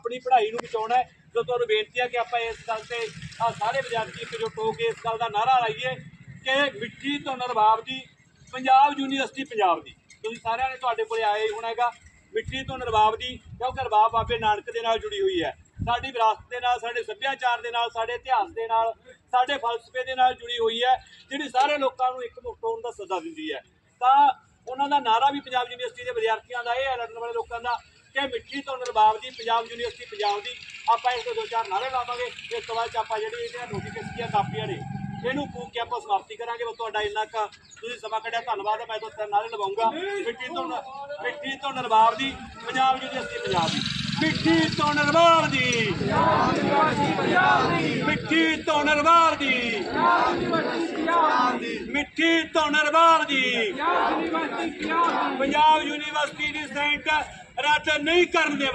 ਆਪਣੀ ਪੜ੍ਹਾਈ ਨੂੰ ਬਚਾਉਣਾ ਹੈ। ਤਾਂ ਤੁਹਾਨੂੰ ਬੇਨਤੀ ਹੈ ਕਿ ਆਪਾਂ ਇਸ ਗੱਲ ਤੇ, ਆ ਸਾਰੇ ਵਿਦਿਆਰਥੀ ਇਕਜੁੱਟ ਹੋ ਕੇ ਇਸ ਗੱਲ ਦਾ ਨਾਰਾ ਲਾਈਏ ਕਿ ਮਿੱਠੀ ਤੋਂ ਨਰਬਾਬ ਦੀ ਪੰਜਾਬ ਯੂਨੀਵਰਸਿਟੀ ਪੰਜਾਬ ਦੀ। ਤੁਸੀਂ ਸਾਰਿਆਂ ਨੇ ਤੁਹਾਡੇ ਕੋਲੇ ਆਏ ਹੀ ਹੋਣਾ ਹੈਗਾ। ਮਿੱਟੀ ਤੋਂ ਨਰਬਾਬ ਦੀ ਕਿਉਂਕਿ ਰਬਾਬ ਬਾਬੇ ਨਾਨਕ ਦੇ ਨਾਲ ਜੁੜੀ ਹੋਈ ਹੈ। ਸਾਡੀ ਵਿਰਾਸਤ ਦੇ ਨਾਲ, ਸਾਡੇ ਸੱਭਿਆਚਾਰ ਦੇ ਨਾਲ, ਸਾਡੇ ਇਤਿਹਾਸ ਦੇ ਨਾਲ, ਸਾਡੇ ਫਲਸਫੇ ਦੇ ਨਾਲ ਜੁੜੀ ਹੋਈ ਹੈ, ਜਿਹੜੀ ਸਾਰੇ ਲੋਕਾਂ ਨੂੰ ਇੱਕ ਇੱਕਮੁੱਠ ਹੋਣ ਦਾ ਸੱਦਾ ਦਿੰਦੀ ਹੈ। ਤਾਂ ਉਹਨਾਂ ਦਾ ਨਾਰਾ ਵੀ ਪੰਜਾਬ ਯੂਨੀਵਰਸਿਟੀ ਦੇ ਵਿਦਿਆਰਥੀਆਂ ਦਾ, ਇਹ ਹੈ ਲੜਨ ਵਾਲੇ ਲੋਕਾਂ ਦਾ ਕਿ ਮਿੱਟੀ ਤੋਂ ਨਰਬਾਬ ਦੀ, ਪੰਜਾਬ ਯੂਨੀਵਰਸਿਟੀ ਪੰਜਾਬ ਦੀ, ਆਪਾਂ ਇਸ ਤੋਂ ਦੋ ਚਾਰ ਨਾਰੇ ਲਾਵਾਂਗੇ, ਇਸ ਤੋਂ ਬਾਅਦ ਆਪਾਂ ਜਿਹੜੀ ਇਹਦੀਆਂ ਨੋਟੀਫਿਕੇਸ਼ਨ ਦੀਆਂ ਕਾਪੀਆਂ ਨੇ, ਇਹਨੂੰ ਫੂਕ ਕੇ ਆਪਾਂ ਸਮਾਪਤੀ ਕਰਾਂਗੇ। ਬਸ ਤੁਹਾਡਾ ਇੰਨਾ ਕੁ ਤੁਸੀਂ ਸਮਾਂ ਕੱਢਿਆ, ਧੰਨਵਾਦ, ਮੈਂ ਦੋ ਨਾਰੇ ਲਵਾਉਂਗਾ। ਮਿੱਠੀ ਤੋਂ ਮਿੱਠੀ ਮਿੱਟੀ ਤੋਂ ਨਰਬਾਬ ਦੀ, ਪੰਜਾਬ ਯੂਨੀਵਰਸਿਟੀ ਪੰਜਾਬ ਦੀ। ਮਿੱਠੀ ਤੋਂ ਨਰਬਾਬ ਦੀ, ਮਿੱਟੀ ਤੋਂ ਨਰਬਾਬ ਦੀ, ਮਿੱਟੀ ਤੋਂ ਨਰਬਾਬ ਦੀ। ਪੰਜਾਬ ਯੂਨੀਵਰਸਿਟੀ ਦੀ ਸੈਂਟ ਰੱਦ ਨਹੀਂ ਕਰਨ ਦੇਵਾਂਗੇ